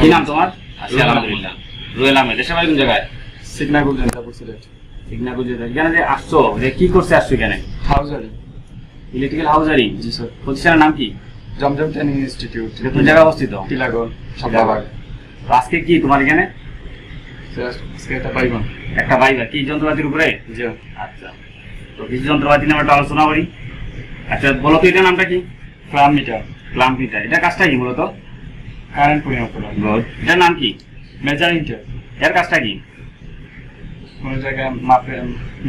কি নাম তোমার? আছি আলহামদুলিল্লাহ। রুয়েল আহমেদ দেশের বাড়ি কোন জায়গায়? সিগনাগুল সিলেট। এখানে যে আসছো যে কি করতে আসছো এখানে? হাউজারি। ইলেকট্রিক্যাল হাউজারি জি স্যার। প্রতিষ্ঠানের নাম কি? Zamzam training institute. এটা কোন জায়গায় অবস্থিত? টিলাগড় আজকে কি তোমার এখানে? আজকে একটা বাইবা কি যন্ত্রপাতির উপরে? জি আচ্ছা। তো কিছু যন্ত্রপাতি নিয়ে আমরা আলোচনা করি। আচ্ছা বলো তো এটার নামটা কি? Flam metre. প্লাম ফিটার এটা কাজটা কি মূলত? কারেন্ট পরিমাপ করা গুড এটার নাম কি? মেজারিং টেপ এর কাজটা কি? কোনো জায়গায় মাপে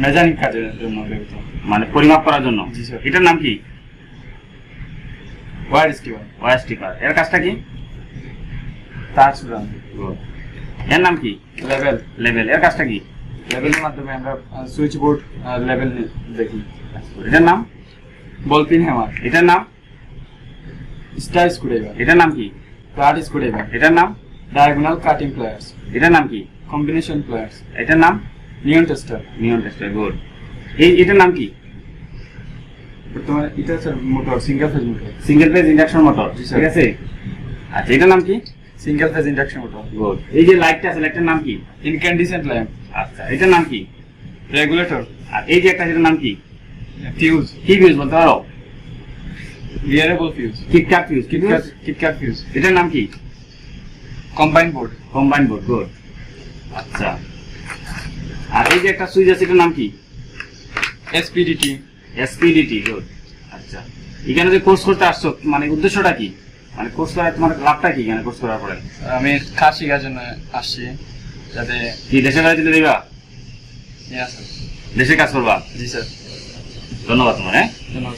মেজারিং কাজের জন্য ব্যবহৃত। মানে পরিমাপ করার জন্য। এটার নাম কি? Wire stripper wire stripper. এর কাজটা কি? তার সুরান। এর নাম কি? লেভেল লেভেল এর কাজটা কি? লেভেলের মাধ্যমে আমরা সুইচ বোর্ড লেভেল দেখি। এটার নাম? Ball pin hammer. এটার নাম? Star screwdriver. এটার নাম কি? ফ্ল্যাট স্ক্রুড্রাইভার এটার নাম? ডায়াগোনাল কাটিং প্লেয়ার্স এটার নাম কি? কম্বিনেশন প্লেয়ার্স এটার নাম? Neon tester neon tester good এই এটার নাম কি? বর্তমানে এটা sir motor single phase motor single phase induction motor ঠিক আছে? আচ্ছা এটার নাম কি? Single phase induction motor good এই যে লাইটটা আছে লাইটটার নাম কি? ইনক্যান্ডিসেন্ট ল্যাম্প আচ্ছা এটার নাম কি? রেগুলেটর আর এই যে একটা সেটার নাম কি? ফিউজ কি ফিউজ বলতে পারো? Fuse kitkat fuse kitkat kitkat fuse এটার নাম কি? Combine board combine board good আচ্ছা। আর এই যে একটা সুইচ আছে এটার নাম কি? এসপিডিটি এসপিডিটি গুড আচ্ছা। এখানে যে কোর্স করতে আসছো মানে উদ্দেশ্যটা কি? মানে কোর্স করার তোমার লাভটা কি এখানে কোর্স করার পরে? আমি কাজ শেখার জন্য আসছি যাতে কি দেশের বাড়ি দিলে দিবা? দেশে কাজ করবা? জি স্যার ধন্যবাদ তোমার হ্যাঁ? ধন্যবাদ